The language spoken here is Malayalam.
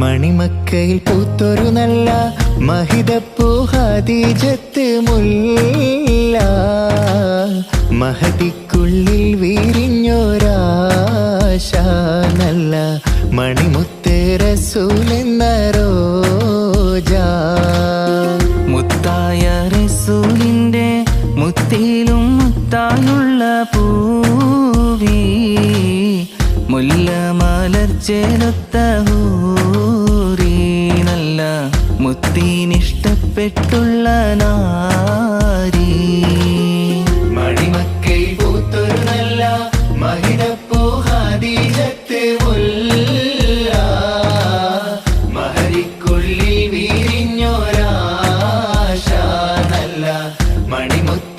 മണിമക്കയിൽ പൂത്തൊരു നല്ല മഹിതപ്പൂ ഹദീജത്ത് മുല്ല. മഹതിക്കുള്ളിൽ വീരിഞ്ഞൊരാശ നല്ല മണിമുത്ത് റസൂലെന്ന മുത്തായ റസൂലിന്റെ മുത്തിലും മുത്തായുള്ള പൂവി. മുല്ല മലർച്ചെലുത്ത മുത്തീനിഷ്ടപ്പെട്ടുള്ള നാരി. മണിമക്കൈ പൂത്തൊരു നല്ല മഹിതപ്പൂ ഹാദീജത്ത് മഹരിക്കുള്ളിൽ വീരിഞ്ഞോരാശ. നല്ല മണിമുത്ത